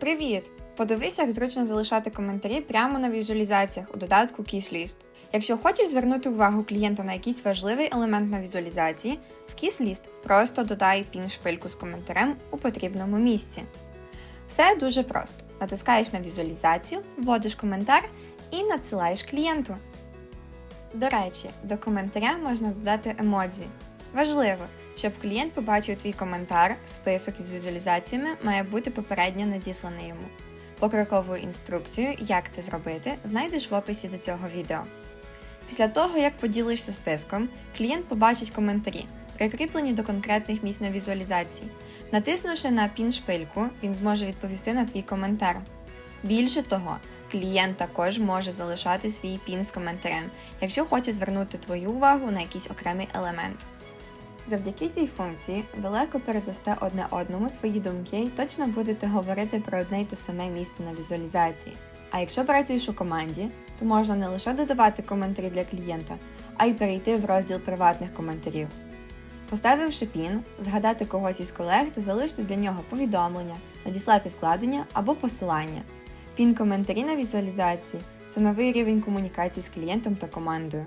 Привіт! Подивись, як зручно залишати коментарі прямо на візуалізаціях у додатку KissList. Якщо хочеш звернути увагу клієнта на якийсь важливий елемент на візуалізації, в KissList просто додай пін-шпильку з коментарем у потрібному місці. Все дуже просто. Натискаєш на візуалізацію, вводиш коментар і надсилаєш клієнту. До речі, до коментаря можна додати емодзі. Важливо, щоб клієнт побачив твій коментар, список із візуалізаціями має бути попередньо надісланий йому. Покрокову інструкцію, як це зробити, знайдеш в описі до цього відео. Після того, як поділишся списком, клієнт побачить коментарі, прикріплені до конкретних місць на візуалізації. Натиснувши на пін шпильку, він зможе відповісти на твій коментар. Більше того, клієнт також може залишати свій пін з коментарем, якщо хоче звернути твою увагу на якийсь окремий елемент. Завдяки цій функції ви легко передасте одне одному свої думки і точно будете говорити про одне й те саме місце на візуалізації. А якщо працюєш у команді, то можна не лише додавати коментарі для клієнта, а й перейти в розділ приватних коментарів. Поставивши пін, згадати когось із колег та залишити для нього повідомлення, надіслати вкладення або посилання. Пін коментарі на візуалізації це новий рівень комунікації з клієнтом та командою.